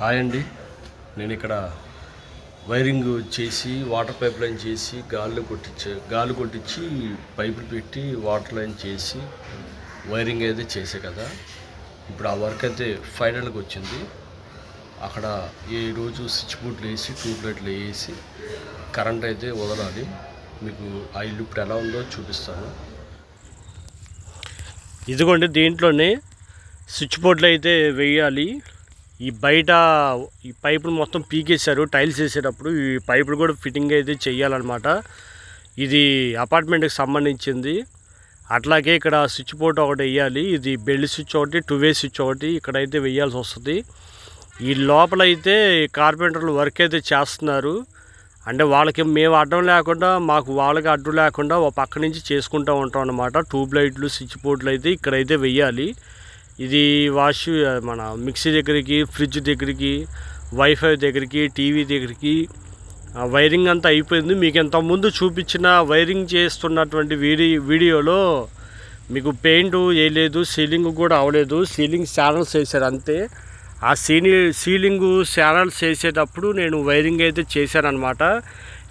Hi అండి. నేను ఇక్కడ వైరింగ్ చేసి వాటర్ పైప్ లైన్ చేసి గాలి కొట్టించే గాలి కొట్టించి పైపులు పెట్టి వాటర్ లైన్ చేసి వైరింగ్ అయితే చేసే కదా. ఇప్పుడు ఆ వర్క్ అయితే ఫైనల్కి వచ్చింది. అక్కడ ఈ రోజు స్విచ్ బోర్డులు వేసి ట్యూబ్ లైట్లు వేసి కరెంట్ అయితే వదలాలి. మీకు ఆ ఇల్లు ఇప్పుడు ఎలా ఉందో చూపిస్తాను. ఇదిగోండి దీంట్లోనే స్విచ్ బోర్డులు అయితే వేయాలి. ఈ బయట ఈ పైపులు మొత్తం పీకేశారు టైల్స్ వేసేటప్పుడు ఈ పైపులు కూడా ఫిట్టింగ్ అయితే చేయాలన్నమాట. ఇది అపార్ట్మెంట్కి సంబంధించింది. అట్లాగే ఇక్కడ స్విచ్ బోర్డ్ ఒకటి వేయాలి. ఇది బెల్ట్ స్విచ్ ఒకటి టూ వే స్విచ్ ఒకటి ఇక్కడైతే వేయాల్సి వస్తుంది. ఈ లోపల అయితే కార్పెంటర్లు వర్క్ అయితే చేస్తున్నారు. అంటే వాళ్ళకి మేము అడ్డం లేకుండా మాకు వాళ్ళకి అడ్డు లేకుండా ఒక పక్క నుంచి చేసుకుంటూ ఉంటాం అన్నమాట. ట్యూబ్ లైట్లు స్విచ్ బోర్డులు అయితే ఇక్కడైతే వెయ్యాలి ఇది వాష్ మన మిక్సీ దగ్గరికి ఫ్రిడ్జ్ దగ్గరికి వైఫై దగ్గరికి టీవీ దగ్గరికి వైరింగ్ అంతా అయిపోయింది. మీకు ఇంతకుముందు చూపించిన వైరింగ్ చేస్తున్నటువంటి వీడియో వీడియోలో మీకు పెయింట్ వేయలేదు సీలింగ్ కూడా అవ్వలేదు సీలింగ్ ఛానల్స్ వేసారు అంతే. ఆ సీని సీలింగ్ ఛానల్స్ వేసేటప్పుడు నేను వైరింగ్ అయితే చేశానమాట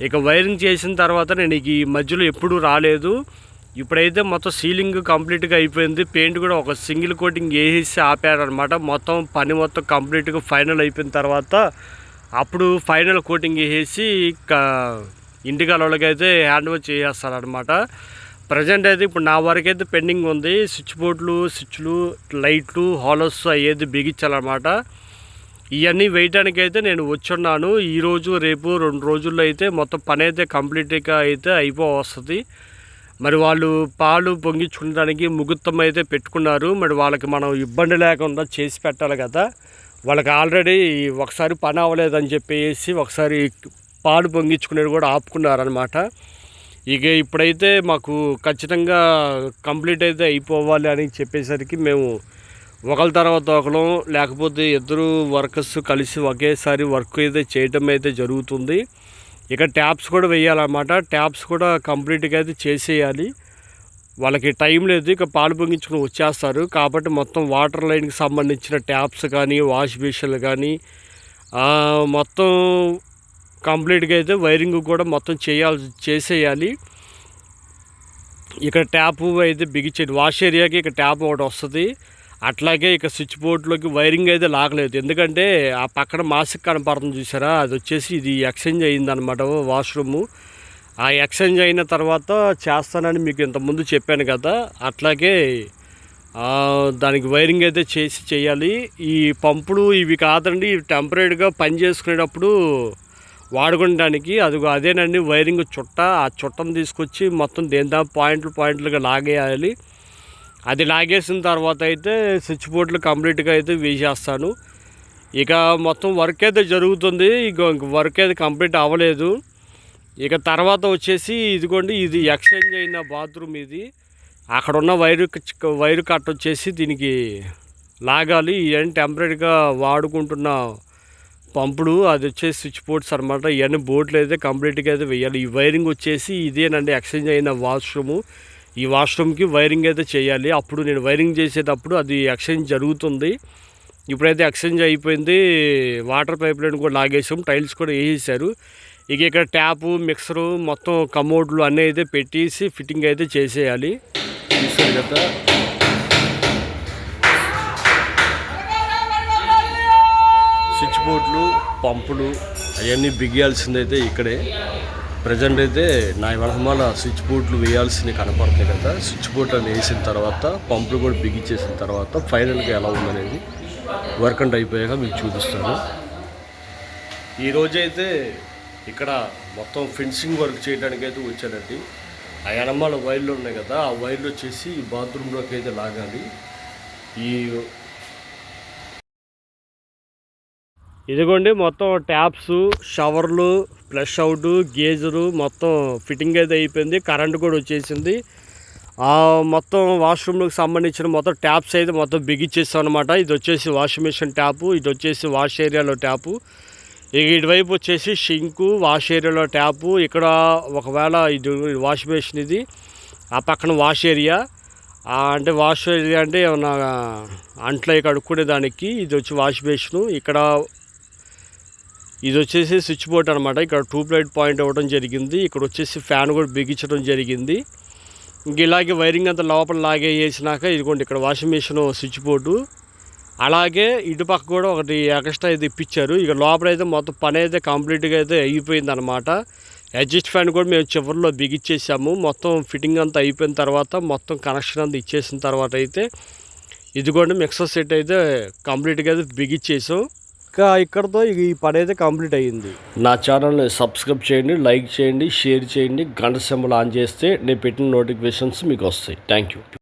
ఇక వైరింగ్ చేసిన తర్వాత నేను ఈ మధ్యలో ఎప్పుడూ రాలేదు. ఇప్పుడైతే మొత్తం సీలింగ్ కంప్లీట్గా అయిపోయింది. పెయింట్ కూడా ఒక సింగిల్ కోటింగ్ వేసేసి ఆపారనమాట మొత్తం పని మొత్తం కంప్లీట్గా ఫైనల్ అయిపోయిన తర్వాత అప్పుడు ఫైనల్ కోటింగ్ వేసేసి ఇంటికి అయితే హ్యాండ్ ఓవర్ చేసేస్తారనమాట ప్రజెంట్ అయితే ఇప్పుడు నా వరకు అయితే పెండింగ్ ఉంది. స్విచ్ బోర్డులు స్విచ్లు లైట్లు హాలోస్ అయ్యేది బిగించాలన్నమాట. ఇవన్నీ వేయటానికైతే అయితే నేను వచ్చున్నాను. ఈరోజు రేపు రెండు రోజుల్లో అయితే మొత్తం పని అయితే కంప్లీట్గా అయితే అయిపో వస్తుంది. మరి వాళ్ళు పాలు పొంగించుకోవడానికి ముహూర్తం అయితే పెట్టుకున్నారు. మరి వాళ్ళకి మనం ఇబ్బంది లేకుండా చేసి పెట్టాలి కదా. వాళ్ళకి ఆల్రెడీ ఒకసారి పని అవ్వలేదని చెప్పేసి ఒకసారి పాలు పొంగించుకునేది కూడా ఆపుకున్నారనమాట ఇక ఇప్పుడైతే మాకు ఖచ్చితంగా కంప్లీట్ అయితే అయిపోవాలి అని చెప్పేసరికి మేము ఒకరి తర్వాత ఒకరు లేకపోతే ఇద్దరు వర్కర్స్ కలిసి ఒకేసారి వర్క్ అయితే చేయటం అయితే జరుగుతుంది. ఇక ట్యాప్స్ కూడా వేయాలన్నమాట. ట్యాప్స్ కూడా కంప్లీట్గా అయితే చేసేయాలి. వాళ్ళకి టైం లేదు ఇక పాలు పొంగించుకుని వచ్చేస్తారు. కాబట్టి మొత్తం వాటర్ లైన్కి సంబంధించిన ట్యాప్స్ కానీ వాష్ బేషన్లు కానీ మొత్తం కంప్లీట్గా అయితే వైరింగ్ కూడా మొత్తం చేయాల్సి చేసేయాలి. ఇక్కడ ట్యాప్ అయితే బిగించేది. వాష్ ఏరియాకి ఇక ట్యాప్ ఒకటి వస్తుంది. అట్లాగే ఇక స్విచ్ బోర్డులోకి వైరింగ్ అయితే లాగలేదు. ఎందుకంటే ఆ పక్కన మాస్క్ కనపడుతుంది చూసారా? అది వచ్చేసి ఇది ఎక్స్చేంజ్ అయిందనమాట వాష్రూము. ఆ ఎక్స్చేంజ్ అయిన తర్వాత చేస్తానని మీకు ఇంతకుముందు చెప్పాను కదా. అట్లాగే దానికి వైరింగ్ అయితే చేసి చేయాలి. ఈ పంపులు ఇవి కాదండి ఇవి టెంపరీగా పని చేసుకునేటప్పుడు వాడుకోవడానికి అది అదేనండి వైరింగ్ చుట్ట. ఆ చుట్టను తీసుకొచ్చి మొత్తం దేని పాయింట్లు పాయింట్లుగా లాగేయాలి. అది లాగేసిన తర్వాత అయితే స్విచ్ బోర్డులు కంప్లీట్గా అయితే వేసేస్తాను. ఇక మొత్తం వర్క్ అయితే జరుగుతుంది. ఇక వర్క్ అయితే కంప్లీట్ అవ్వలేదు. ఇక తర్వాత వచ్చేసి ఇదిగోండి ఇది ఎక్స్చేంజ్ అయిన బాత్రూమ్ ఇది. అక్కడ ఉన్న వైరు వైరు కట్ వచ్చేసి దీనికి లాగాలి. ఇవన్నీ టెంపరీగా వాడుకుంటున్న పంపుడు అది వచ్చేసి స్విచ్ బోర్డ్స్ అనమాట ఇవన్నీ బోర్డులు అయితే కంప్లీట్గా అయితే వేయాలి. ఈ వైరింగ్ వచ్చేసి ఇదేనండి ఎక్స్చేంజ్ అయిన వాష్రూము. ఈ వాష్రూమ్కి వైరింగ్ అయితే చేయాలి. అప్పుడు నేను వైరింగ్ చేసేటప్పుడు అది ఎక్స్చేంజ్ జరుగుతుంది. ఇప్పుడైతే ఎక్స్చేంజ్ అయిపోయింది. వాటర్ పైప్ లైన్ కూడా లాగేసాం. టైల్స్ కూడా వేసేసారు. ఇక ఇక్కడ ట్యాపు మిక్సరు మొత్తం కమోడ్లు అన్నీ అయితే పెట్టేసి ఫిట్టింగ్ అయితే చేసేయాలి. చూసారు కదా స్విచ్ బోర్డులు పంపులు అవన్నీ బిగియాల్సిందైతే ఇక్కడే. ప్రజెంట్ అయితే నా వెనకమాల స్విచ్ బోర్డులు వేయాల్సింది కనపడుతుంది కదా. స్విచ్ బోర్డులను అని వేసిన తర్వాత పంపులు కూడా బిగించేసిన తర్వాత ఫైనల్గా ఎలా ఉందనేది వర్క్ అండ్ అయిపోయాక మీకు చూపిస్తాను. ఈరోజైతే ఇక్కడ మొత్తం ఫెన్సింగ్ వర్క్ చేయడానికి అయితే వచ్చానండి. ఆ ఎనమాల వైర్లు ఉన్నాయి కదా ఆ వైర్లు వచ్చేసి ఈ బాత్రూంలోకి అయితే లాగాలి. ఈ ఇదిగోండి మొత్తం ట్యాప్స్ షవర్లు ఫ్లష్ అవుట్ గేజరు మొత్తం ఫిట్టింగ్ అయితే అయిపోయింది. కరెంట్ కూడా వచ్చేసింది. మొత్తం వాష్రూమ్కి సంబంధించిన మొత్తం ట్యాప్స్ అయితే మొత్తం బిగిచ్చేస్తాం అనమాట ఇది వచ్చేసి వాషింగ్ మిషన్ ట్యాపు ఇది వచ్చేసి వాష్ ఏరియాలో ట్యాపు ఇటువైపు వచ్చేసి షింకు వాష్ ఏరియాలో ట్యాపు ఇక్కడ ఒకవేళ ఇది వాష్ మిషన్ ఇది ఆ పక్కన వాష్ ఏరియా. అంటే వాష్ ఏరియా అంటే ఏమన్నా అంట్లో కడుక్కునే దానికి ఇది వచ్చి వాష్ బేసిన్ ఇక్కడ ఇది వచ్చేసి స్విచ్ బోర్డ్ అనమాట ఇక్కడ ట్యూబ్ లైట్ పాయింట్ అవ్వడం జరిగింది. ఇక్కడ వచ్చేసి ఫ్యాన్ కూడా బిగించడం జరిగింది. ఇంక ఇలాగే వైరింగ్ అంతా లోపల లాగే వేసినాక ఇదిగోండి ఇక్కడ వాషింగ్ మిషన్ స్విచ్ బోర్డు. అలాగే ఇటు పక్క కూడా ఒకటి ఎక్స్ట్రా అయితే ఇప్పించారు. ఇక లోపల అయితే మొత్తం పని అయితే కంప్లీట్గా అయితే అయిపోయింది అనమాట అడ్జస్ట్ ఫ్యాన్ కూడా మేము చివరిలో బిగిచ్చేసాము మొత్తం ఫిట్టింగ్ అంతా అయిపోయిన తర్వాత మొత్తం కనెక్షన్ అంతా ఇచ్చేసిన తర్వాత అయితే ఇదిగోండి మిక్సర్ సెట్ అయితే కంప్లీట్గా అయితే బిగిచ్చేసాం ఇంకా ఇక్కడతో ఇక ఈ పని అయితే కంప్లీట్ అయ్యింది. నా ఛానల్ని సబ్స్క్రైబ్ చేయండి లైక్ చేయండి షేర్ చేయండి గంట సింబల్ ఆన్ చేస్తే నేను పెట్టిన నోటిఫికేషన్స్ మీకు వస్తాయి. Thank you